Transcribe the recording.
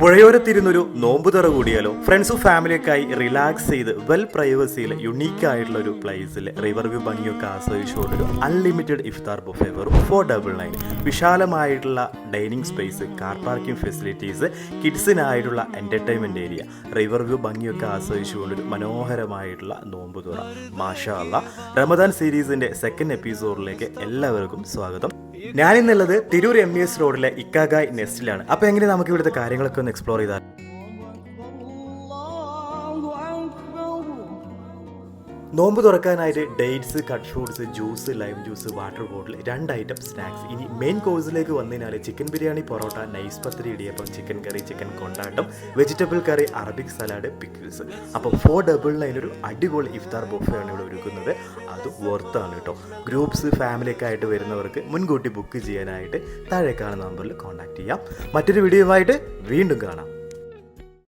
പുഴയോരത്തിരുന്നൊരു നോമ്പുതറ കൂടിയാലോ ഫ്രണ്ട്സും ഫാമിലിയൊക്കെയായി റിലാക്സ് ചെയ്ത് വെൽ പ്രൈവസിയിൽ യുണീക്ക് ആയിട്ടുള്ള ഒരു പ്ലേസിൽ റിവർ വ്യൂ ഭംഗിയൊക്കെ ആസ്വദിച്ചുകൊണ്ട് ഒരു അൺലിമിറ്റഡ് ഇഫ്താർ ബുഫേ വെറും ഫോർ ഡബിൾ നയൻ വിശാലമായിട്ടുള്ള dining space car parking facilities കിഡ്സിനായിട്ടുള്ള entertainment area river view ഭംഗിയൊക്കെ ആസ്വദിച്ചുകൊണ്ട് ഒരു മനോഹരമായിട്ടുള്ള നോമ്പുതുറ മാഷാ അല്ല റമദാൻ സീരീസിന്റെ സെക്കൻഡ് എപ്പിസോഡിലേക്ക് എല്ലാവർക്കും സ്വാഗതം. ഞാനിന്നുള്ളത് തിരൂർ എം എസ് റോഡിലെ ഇക്കാഗായ് നെസ്റ്റിലാണ് അപ്പോൾ എങ്ങനെ നമുക്ക് ഇവിടുത്തെ കാര്യങ്ങളൊക്കെ ഒന്ന് എക്സ്പ്ലോർ ചെയ്താൽ നോമ്പ് തുറക്കാനായിട്ട് dates cut fruits juice lime juice water bottle രണ്ട് ഐറ്റം സ്നാക്സ്. ഇനി മെയിൻ കോഴ്സിലേക്ക് വന്നതിനാൽ chicken biryani parotta nice pathiri idiyappam chicken curry chicken kondattam vegetable curry Arabic salad pickles. അപ്പോൾ ഫോർ ഡബിൾ ഒരു അടിപൊളി ഇഫ്താർ ബുഫയാണ് ഇവിടെ ഒരുക്കുന്നത്. അത് വർത്താണ് കേട്ടോ ഗ്രൂപ്പ്സ് ഫാമിലിയൊക്കെ ആയിട്ട് വരുന്നവർക്ക് മുൻകൂട്ടി ബുക്ക് ചെയ്യാനായിട്ട് താഴെ കാണുന്ന നമ്പറിൽ കോൺടാക്ട് ചെയ്യാം. മറ്റൊരു വീഡിയോയുമായിട്ട് വീണ്ടും കാണാം.